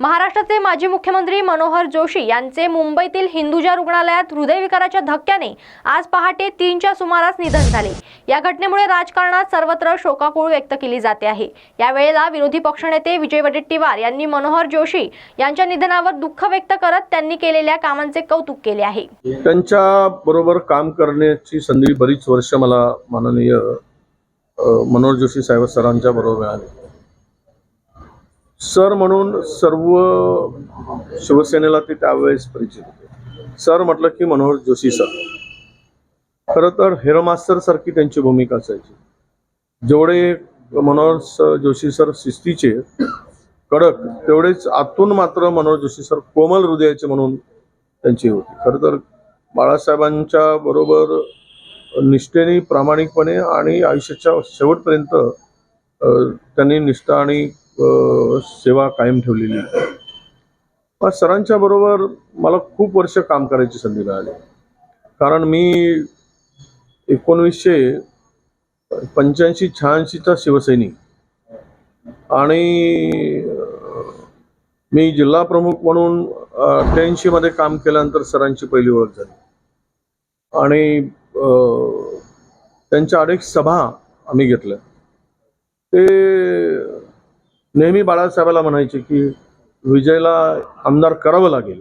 महाराष्ट्राचे माजी मुख्यमंत्री मनोहर जोशी यांचे मुंबईतील हिंदुजा रुग्णालयात हृदयविकाराच्या धक्क्याने आज पहाटे तीनच्या सुमारास निधन झाले. या घटनेमुळे राजकारणात सर्वत्र शोकाकुळ व्यक्त केली जाते आहे. यावेळेला विरोधी पक्षनेते विजय वडेट्टीवार यांनी मनोहर जोशी यांच्या निधनावर दुःख व्यक्त करत त्यांनी केलेल्या कामांचे कौतुक केले आहे. त्यांच्या बरोबर काम करण्याची संधी बरीच वर्ष मला माननीय मनोहर जोशी साहेब सरांच्या बरोबर मिळाली. सर म्हणून सर्व शिवसेनेला ते त्यावेळेस परिचित होते. सर म्हटलं की मनोहर जोशी सर. खरं तर हेरमास्टर सारखी त्यांची भूमिका असायची. जेवढे मनोहर जोशी सर शिस्तीचे कडक तेवढेच आतून मात्र मनोहर जोशी सर कोमल हृदयाचे म्हणून त्यांची होती. खरं तर बाळासाहेबांच्या बरोबर निष्ठेने प्रामाणिकपणे आणि आयुष्याच्या शेवटपर्यंत त्यांनी निष्ठा आणि सेवा कायम ठेवलेली. पण सरांच्या बरोबर मला खूप वर्ष काम करायची संधी मिळाली. कारण मी एकोणवीसशे पंच्याऐंशी शहाऐंशीचा शिवसैनिक. आणि मी जिल्हा प्रमुख म्हणून अठ्ठ्याऐंशी मध्ये काम केल्यानंतर सरांची पहिली ओळख झाली. आणि त्यांच्या अनेक सभा आम्ही घेतल्या. ते नेहमी बाळासाहेबाला म्हणायचे की विजयला आमदार करावं लागेल.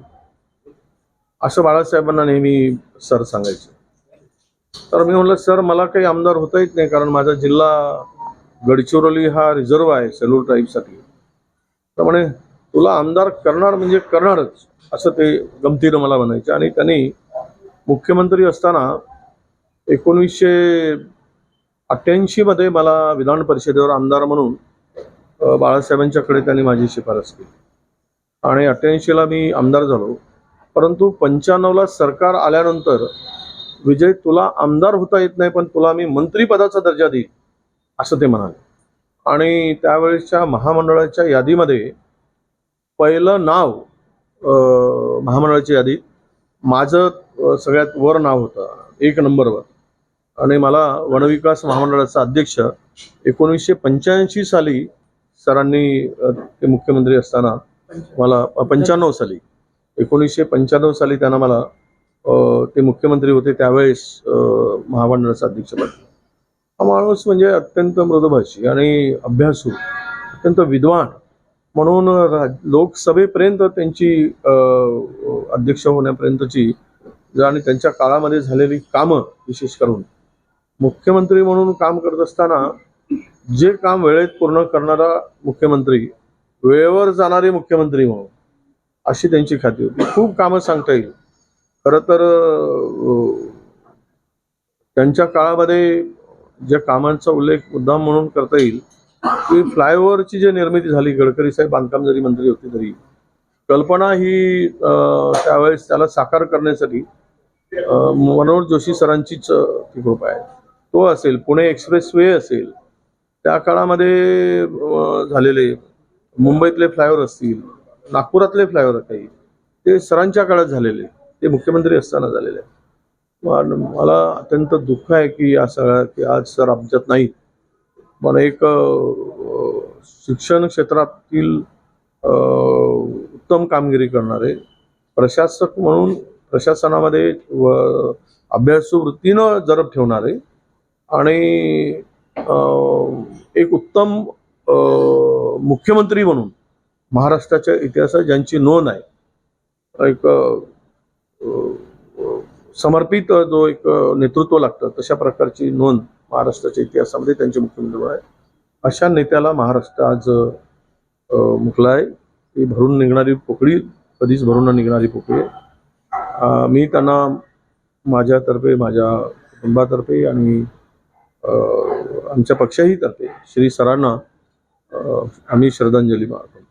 असं बाळासाहेबांना नेहमी सर सांगायचे. तर मी म्हटलं सर मला काही आमदार होता येत नाही कारण माझा जिल्हा गडचिरोली हा रिझर्व आहे सेल्यूर ट्राईबसाठी तर म्हणे तुला आमदार करणार म्हणजे करणारच असं ते गमतीनं मला म्हणायचे. आणि त्यांनी मुख्यमंत्री असताना एकोणीसशे अठ्ठ्याऐंशीमध्ये मला विधान परिषदेवर आमदार म्हणून बाळासाहेबांच्याकडे त्यांनी माझी शिफारस केली. आणि अठ्ठ्याऐंशीला मी आमदार झालो. परंतु पंच्याण्णवला सरकार आल्यानंतर विजय तुला आमदार होता येत नाही पण तुला मी मंत्रीपदाचा दर्जा देईल असं ते म्हणाले. आणि त्यावेळेसच्या महामंडळाच्या यादीमध्ये पहिलं नाव महामंडळाच्या यादीत माझं सगळ्यात वर नाव होतं एक नंबरवर. आणि मला वनविकास महामंडळाचा अध्यक्ष एकोणीसशे पंच्याऐंशी साली सरांनी ते मुख्यमंत्री असताना मला पंच्याण्णव साली एकोणीसशे पंच्याण्णव साली त्यांना मला ते मुख्यमंत्री होते त्यावेळेस महामंडळाचा अध्यक्षपद हा माणूस म्हणजे अत्यंत मृदभाषी आणि अभ्यासू अत्यंत विद्वान. म्हणून लोकसभेपर्यंत त्यांची अध्यक्ष होण्यापर्यंतची आणि त्यांच्या काळामध्ये झालेली कामं विशेष करून मुख्यमंत्री म्हणून काम करत असताना जे काम वेळेत पूर्ण करणारा मुख्यमंत्री वेळेवर जाणारे मुख्यमंत्री म्हणून अशी त्यांची खाती होती. खूप कामं सांगता येईल. खरं तर त्यांच्या काळामध्ये ज्या कामांचा उल्लेख मुद्दाम म्हणून करता येईल की फ्लायओव्हरची जी निर्मिती झाली गडकरी साहेब बांधकाम जरी मंत्री होते तरी कल्पना ही त्यावेळेस त्याला साकार करण्यासाठी मनोहर जोशी सरांचीच ती कृपा आहे. तो असेल पुणे एक्सप्रेस वे असेल त्या काळामध्ये झालेले मुंबईतले फ्लायओव्हर असतील नागपुरातले फ्लायओव्हर काही ते सरांच्या काळात झालेले ते मुख्यमंत्री असताना झालेले. पण मला अत्यंत दुःख आहे की या सगळ्या की आज सर आमच्यात नाहीत. पण एक शिक्षण क्षेत्रातील उत्तम कामगिरी करणारे प्रशासक म्हणून प्रशासनामध्ये व अभ्यासू वृत्तीनं जरब ठेवणारे आणि एक उत्तम मुख्यमंत्री म्हणून महाराष्ट्राच्या इतिहासात ज्यांची नोंद आहे एक समर्पित जो एक नेतृत्व लागतं तशा प्रकारची नोंद महाराष्ट्राच्या इतिहासामध्ये त्यांचे मुख्यमंत्री आहे. अशा नेत्याला महाराष्ट्र आज मुकला आहे ती भरून निघणारी पोकळी कधीच भरून न निघणारी पोकळी आहे. मी त्यांना माझ्यातर्फे माझ्या कुटुंबातर्फे आणि आमच्या पक्षाही तर्फे श्री सरांना आम्ही श्रद्धांजली मारतो